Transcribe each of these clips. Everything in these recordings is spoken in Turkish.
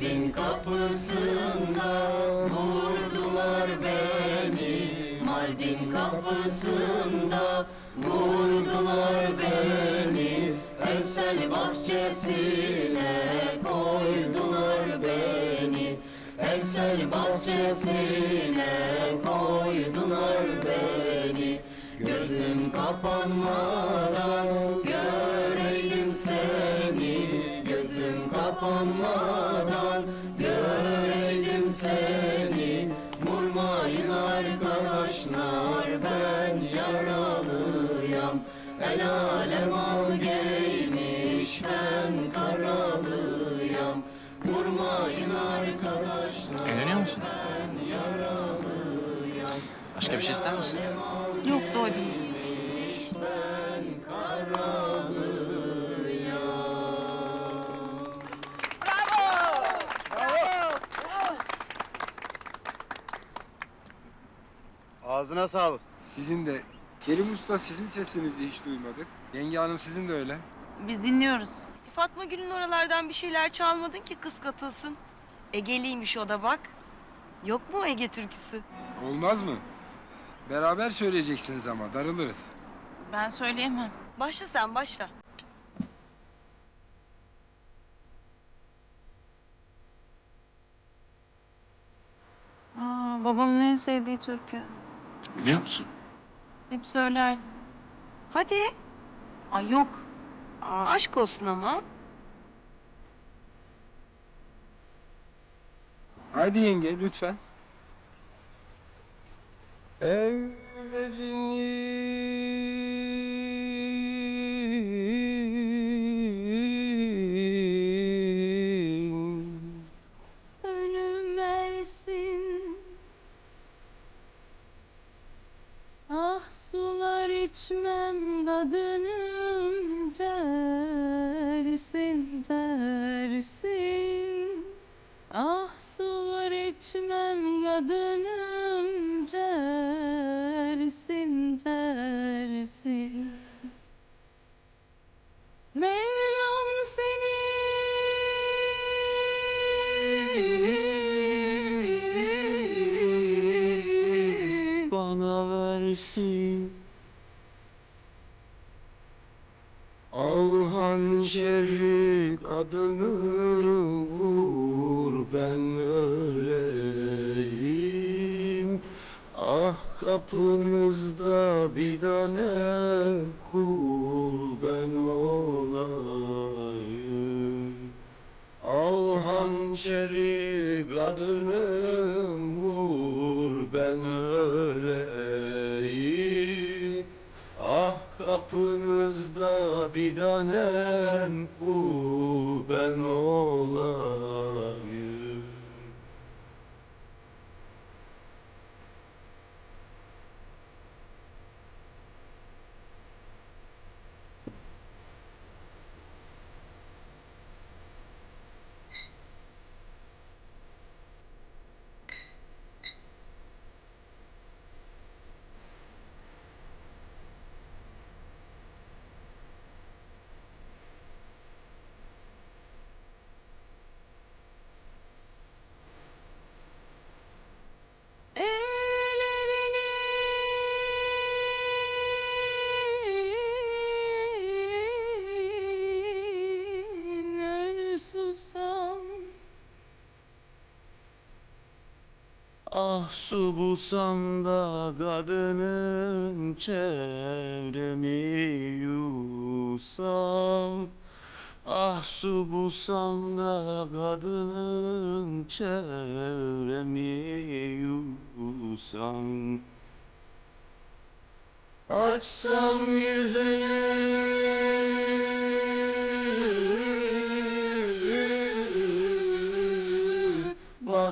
Mardin kapısında vurdular beni. Mardin kapısında vurdular beni. Evsel bahçesine koydular beni. Evsel bahçesine koydular beni. Gözüm kapanmadan seni Vurmayın arkadaşlar ben yaralıyam El alem al giymiş ben karalıyam Vurmayın arkadaşlar Eğleniyor musun? ben yaralıyam Başka bir şey ister misin? Yok doydum. Ağzına sağlık. Sizin de. Kerim Usta sizin sesinizi hiç duymadık. Yenge Hanım sizin de öyle. Biz dinliyoruz. Fatma Gül'ün oralardan bir şeyler çalmadın ki kız katılsın. Ege'liymiş o da bak. Yok mu Ege türküsü? Olmaz mı? Beraber söyleyeceksiniz ama darılırız. Ben söyleyemem. Başla sen başla. Aa, babamın en sevdiği türkü. Biliyor musun? Hep söyler. Hadi. Ay yok. Aa, aşk olsun ama. Haydi yenge lütfen. Evlerin içmem kadınım dersin dersin. Ah sular içmem kadınım dersin dersin. Mevlam seni bana versin Al kadını vur ben öleyim. Ah kapınızda bir tane kul ben olayım. Al hançeri kadını vur ben öleyim. Ah kapınızda bir tanem kul ben olayım Ellerinin susam Ah su bulsam da kadının çevremi yusam. Ah su bulsam da kadının çevremi yusam. Açsam yüzünü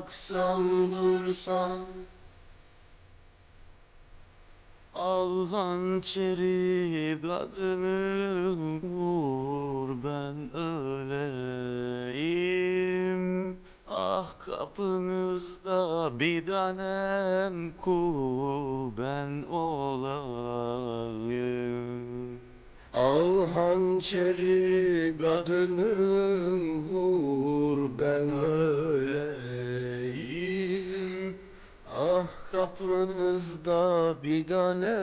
Baksam dursam. Al hançeri kadını vur ben öleyim. Ah kapınızda bir tanem kul ben olayım Al hançeri kadının vur ben öleyim. Ah kapınızda bir tane